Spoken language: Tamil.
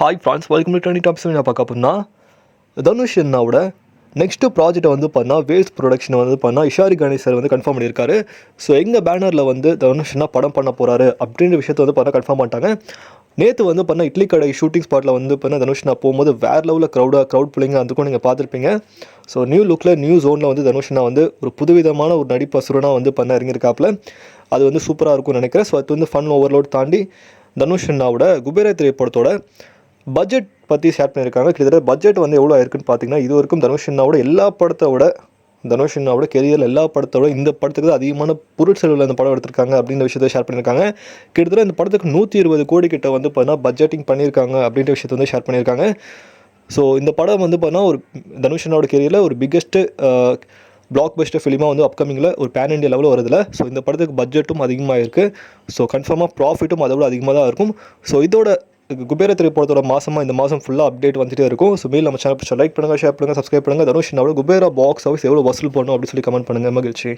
Hi friends welcome to twenty tops நான் பார்க்க போனா தனுஷ் அண்ணாவோட நெக்ஸ்ட்டு ப்ராஜெக்ட்டை வந்து பண்ணால் வேல்ஸ் ப்ரொடக்ஷனை வந்து பண்ணால் இஷாரி கணேஷ் சார் வந்து கன்ஃபார்ம் பண்ணியிருக்காரு. ஸோ எங்கள் பேனரில் வந்து தனுஷ் என்ன படம் பண்ண போகிறாரு அப்படின்ற விஷயத்தை வந்து பண்ண கன்ஃபார்ம் பண்ணிட்டாங்க. நேற்று வந்து பண்ண இட்லி கடை ஷூட்டிங் ஸ்பாட்டில் வந்து பண்ண தனுஷ் நான் போகும்போது வேறு லெவலில் க்ரௌடாக க்ரௌட் பிள்ளைங்க அதுக்கும் நீங்கள் பார்த்துருப்பீங்க. ஸோ நியூ லுக்கில் நியூ ஜோனில் வந்து தனுஷ் வந்து ஒரு புதுவிதமான ஒரு நடிப்பசுரனாக வந்து பண்ண இறங்கியிருக்காப்புல. அது வந்து சூப்பராக இருக்கும்னு நினைக்கிறேன். ஸோ அது வந்து ஃபன் ஓவர்லோட் தாண்டி தனுஷ் அண்ணாவோட குபேர திரைப்படத்தோட பட்ஜெட் பற்றி ஷேர் பண்ணியிருக்காங்க. கிட்டத்தட்ட பட்ஜெட் வந்து எவ்வளோ ஆயிருக்குன்னு பார்த்தீங்கன்னா இது வரைக்கும் தனுஷ் அண்ணாவோட எல்லா படத்தோட தனுஷ் அண்ணாவோட கெரியரில் எல்லா படத்தோட இந்த படத்துக்கு தான் அதிகமான பொருள் செலவில் அந்த படம் எடுத்திருக்காங்க அப்படின்ற விஷயத்தை ஷேர் பண்ணியிருக்காங்க. கிட்டத்தட்ட இந்த படத்துக்கு நூற்றி இருபது கோடி கிட்ட வந்து பார்த்தீங்கன்னா பட்ஜெட்டிங் பண்ணியிருக்காங்க அப்படின்ற விஷயத்தை வந்து ஷேர் பண்ணியிருக்காங்க. ஸோ இந்த படம் வந்து பார்த்தீங்கன்னா ஒரு தனுஷ் அண்ணாவோட கெரியரில் ஒரு பிக்கெஸ்ட்டு பிளாக் பஸ்டர் ஃபிலிமாக வந்து அப்கமிங்கில் ஒரு பேன் இண்டியா லெவலில் வருதில்ல ஸோ இந்த படத்துக்கு பட்ஜெட்டும் அதிகமாக இருக்குது ஸோ கன்ஃபார்மாக ப்ராஃபிட்டும் அதை விட அதிகமாக தான் இருக்கும். ஸோ இதோட குபேர திரைப்படத்தோட மாசமாக இந்த மாதம் ஃபுல்லாக அப்டேட் வந்துட்டே இருக்கும். ஸோ மெயில் நம்ம சேனல் பிடிச்சா லைக் பண்ணுங்கள் ஷேர் பண்ணுங்கள் சப்ஸ்கிரைப் பண்ணுங்கள் தனுஷ் என்னோட குபேரா பாக்ஸ் ஆஃபீஸ் எவ்வளோ வசூல் பண்ணணும் அப்படின்னு சொல்லி கமெண்ட் பண்ணுங்கள் மகிழ்ச்சி.